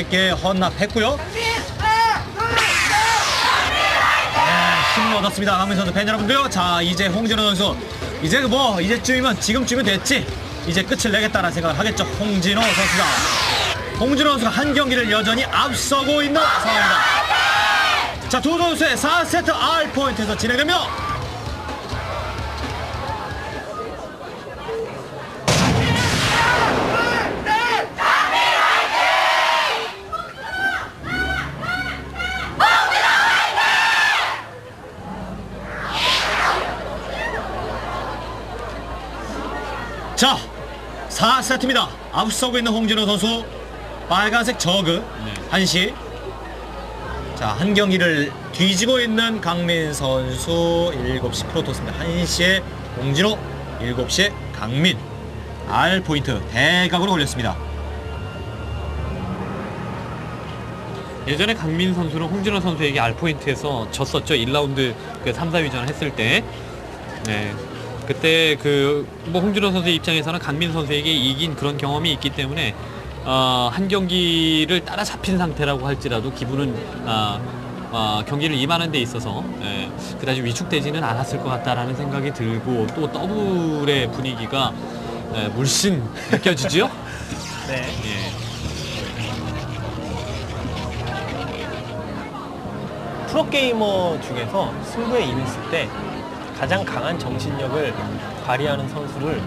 선수에게 헌납했고요. 네, 힘을 얻었습니다. 강민 선수 팬 여러분들요. 자, 이제 홍진호 선수 이제 뭐 이제쯤이면 지금쯤이 됐지. 이제 끝을 내겠다는 생각을 하겠죠. 홍진호 선수가. 홍진호 선수가 한 경기를 여전히 앞서고 있는 상황입니다. 자, 두 선수의 4세트 R 포인트에서 진행되며 4세트입니다. 앞서고 있는 홍진호 선수 빨간색 저그 한시 자, 한 경기를 뒤지고 있는 강민 선수 7시 프로토스입니다. 1시에 홍진호, 7시에 강민. R 포인트 대각으로 올렸습니다. 예전에 강민 선수는 홍진호 선수에게 알포인트에서 졌었죠. 1라운드 그 3, 4위전 했을 때. 네. 그때 그 뭐 홍진호 선수 입장에서는 강민 선수에게 이긴 그런 경험이 있기 때문에 어, 한 경기를 따라잡힌 상태라고 할지라도 기분은 아, 아, 경기를 임하는 데 있어서 예, 그다지 위축되지는 않았을 것 같다라는 생각이 들고 또 더블의 분위기가 예, 물씬 느껴지지요? 네. 예. 프로게이머 중에서 승부에 임했을 때 가장 강한 정신력을 발휘하는 선수를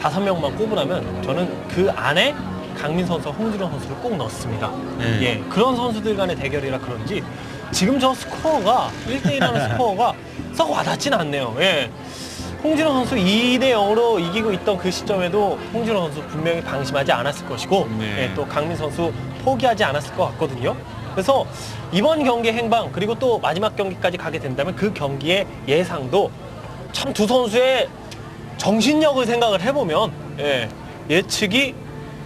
다섯 명만 꼽으라면 저는 그 안에 강민 선수와 홍진호 선수를 꼭 넣습니다. 네. 예, 그런 선수들 간의 대결이라 그런지 지금 저 스코어가 1대1하는 스코어가 썩 와닿진 않네요. 예. 홍진호 선수 2대 0으로 이기고 있던 그 시점에도 홍진호 선수 분명히 방심하지 않았을 것이고 네. 예, 또 강민 선수 포기하지 않았을 것 같거든요. 그래서 이번 경기 행방 그리고 또 마지막 경기까지 가게 된다면 그 경기의 예상도 참 두 선수의 정신력을 생각을 해보면 예, 예측이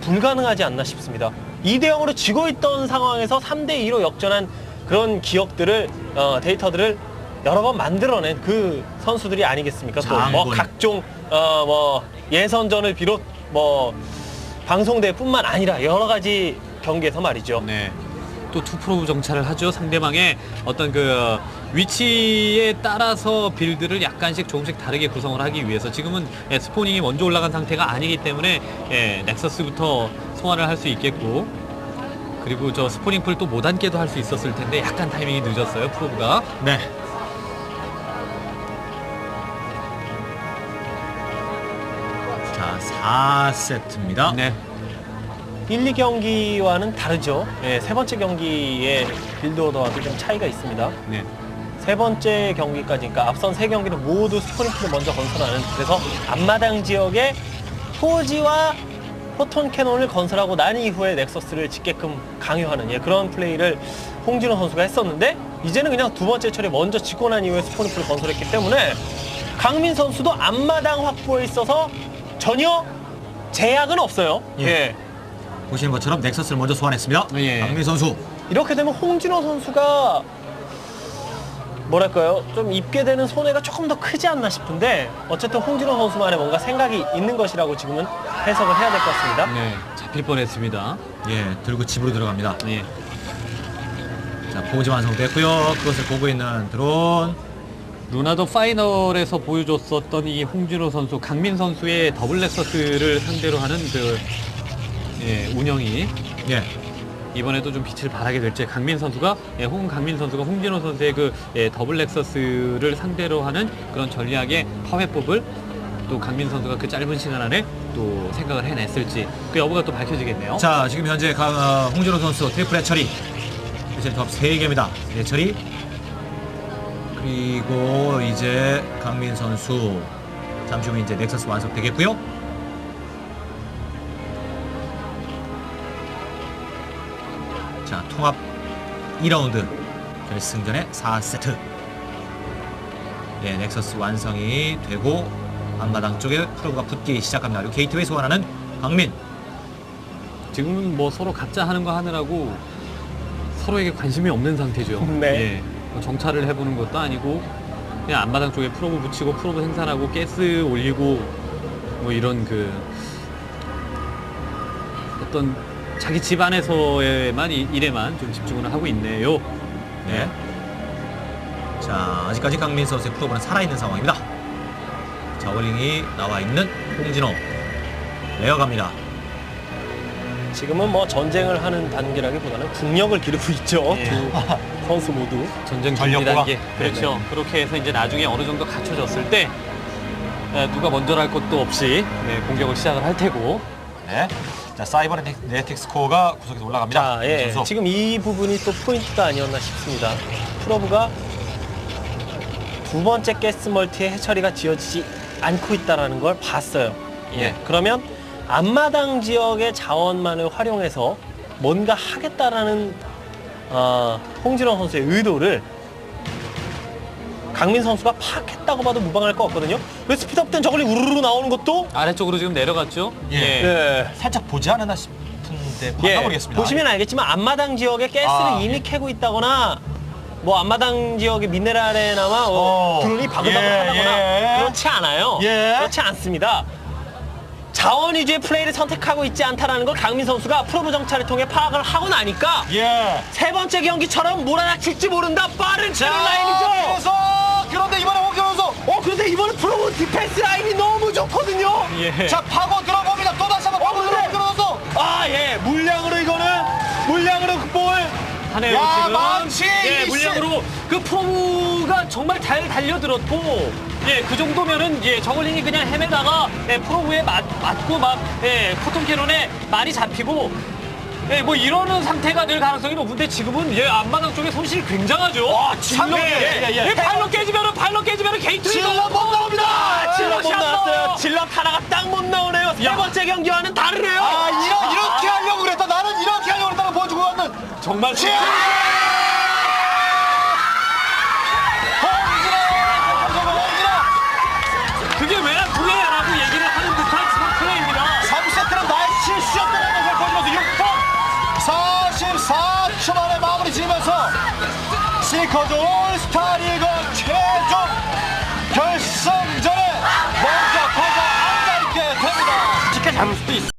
불가능하지 않나 싶습니다. 2대 0으로 지고 있던 상황에서 3대 2로 역전한 그런 기억들을 어, 데이터들을 여러 번 만들어낸 그 선수들이 아니겠습니까? 또 뭐. 각종 어, 뭐 예선전을 비롯 뭐 방송대뿐만 아니라 여러 가지 경기에서 말이죠. 네. 또 투프로브 정찰을 하죠. 상대방의 어떤 그 위치에 따라서 빌드를 약간씩 조금씩 다르게 구성을 하기 위해서 지금은 예, 스포닝이 먼저 올라간 상태가 아니기 때문에 예, 넥서스부터 소환을 할 수 있겠고 그리고 저 스포닝 풀 또못 앉게도 할 수 있었을 텐데 약간 타이밍이 늦었어요. 프로브가. 네. 자, 4세트입니다. 네. 1, 2경기와는 다르죠. 예, 세 번째 경기의 빌드 오더와도 좀 차이가 있습니다. 네. 세 번째 경기까지, 그러니까 앞선 세 경기는 모두 스프린트를 먼저 건설하는 그래서 앞마당 지역에 포지와 포톤 캐논을 건설하고 난 이후에 넥서스를 짓게끔 강요하는 예, 그런 플레이를 홍진호 선수가 했었는데 이제는 그냥 두 번째 처리 먼저 짓고 난 이후에 스포니프를 건설했기 때문에 강민 선수도 앞마당 확보에 있어서 전혀 제약은 없어요. 예. 예. 보시는 것처럼 넥서스를 먼저 소환했습니다. 예. 강민 선수. 이렇게 되면 홍진호 선수가 뭐랄까요 좀 입게 되는 손해가 조금 더 크지 않나 싶은데 어쨌든 홍진호 선수만의 뭔가 생각이 있는 것이라고 지금은 해석을 해야 될 것 같습니다. 네. 잡힐 뻔했습니다. 예, 들고 집으로 들어갑니다. 예. 자, 포즈 완성됐고요. 그것을 보고 있는 드론. 루나도 파이널에서 보여줬었던 이 홍진호 선수, 강민 선수의 더블 넥서스를 상대로 하는 그 예, 운영이 예. 이번에도 좀 빛을 발하게 될지 강민 선수가 예, 홍 강민 선수가 홍진호 선수의 그 예, 더블 넥서스를 상대로 하는 그런 전략의 파회법을 또 강민 선수가 그 짧은 시간 안에 또 생각을 해냈을지 그 여부가 또 밝혀지겠네요. 자, 지금 현재 강, 어, 홍진호 선수 트리플 해처리. 해처리 top 3개입니다. 해처리. 그리고 이제 강민 선수. 잠시 후에 이제 넥서스 완성되겠고요. 통합 2라운드 결승전의 4세트. 예, 넥서스 완성이 되고 앞마당 쪽에 프로가 붙기 시작합니다. 그리고 게이트웨이 소환하는 강민. 지금은 뭐 서로 각자 하는 거 하느라고 서로에게 관심이 없는 상태죠. 네. 예. 뭐 정찰을 해보는 것도 아니고 그냥 앞마당 쪽에 프로브 붙이고 프로브 생산하고 가스 올리고 뭐 이런 그 어떤 자기 집 안에서에만 이- 일에만 좀 집중을 하고 있네요. 네. 자, 아직까지 강민 선수의 프로브는 살아있는 상황입니다. 저글링이 나와 있는 홍진호. 내어갑니다. 지금은 뭐 전쟁을 하는 단계라기보다는 국력을 기르고 있죠. 예. 두 선수 모두. 전쟁 준비 전력고가? 단계. 그렇죠. 그렇게 해서 이제 나중에 어느 정도 갖춰졌을 때 에, 누가 먼저 할 것도 없이 네, 공격을 시작을 할 테고. 네. 자, 사이버네틱 스코어가 구석에서 올라갑니다. 자, 예. 선수. 지금 이 부분이 또 포인트가 아니었나 싶습니다. 프로브가 두 번째 가스 멀티의 해처리가 지어지지 않고 있다는 걸 봤어요. 예. 그러면 앞마당 지역의 자원만을 활용해서 뭔가 하겠다라는 어, 홍진호 선수의 의도를 강민 선수가 파악했다고 봐도 무방할 것 같거든요. 왜 스피드업 된 저걸리 우르르 나오는 것도 아래쪽으로 지금 내려갔죠. 예. 네. 살짝 보지 않았나 싶은데 예, 바꿔보겠습니다. 보시면 알겠지만 앞마당 지역에 가스를 아, 이미 캐고 있다거나 뭐 앞마당 지역의 미네랄에나마 어, 어, 드론이 바글바글하다거나 예, 예. 그렇지 않아요. 예. 그렇지 않습니다. 자원 위주의 플레이를 선택하고 있지 않다라는 걸 강민 선수가 프로브 정찰을 통해 파악을 하고 나니까 예. 세 번째 경기처럼 몰아닥칠지 모른다 빠른 자, 차는 라인이죠. 그래서 그런데 이번에 홍진호 선수 어 그런데 이번에 프로브 디펜스 라인이 너무 좋거든요. 예. 자 파고 들어봅니다. 또 다시 한번 파고 어, 그래. 들어서 아 예, 물량으로 이거는 물량으로 극복을 하네요 야, 지금. 망치! 예! 물량으로 그 프로브가 정말 잘 달려들었고, 예, 그 정도면은 예, 저글링이 그냥 헤매다가 예, 프로브에 맞, 맞고 막 예, 포통 캐논에 많이 잡히고. 예, 뭐 이러는 상태가 될 가능성이 높은데 지금은 예, 앞마당 쪽에 손실이 굉장하죠. 와, 질럿! 예, 예, 예, 예. 예, 발로 깨지면은 발로 깨지면은 게이트 질럿 못 나옵니다. 아, 질럿 못 나왔어요. 질럿 하나가 딱 못 나오네요. 세 번째 경기와는 다르네요. 아 이러, 이렇게 하려고 그랬다. 나는 이렇게 하려고 그랬다가 보여주고 왔는 정말 지으면서 시커즈 올스타 리그 최종 결승전에 먼저 터져 앉아있게 됩니다. 쉽게 잡을 수도 있어.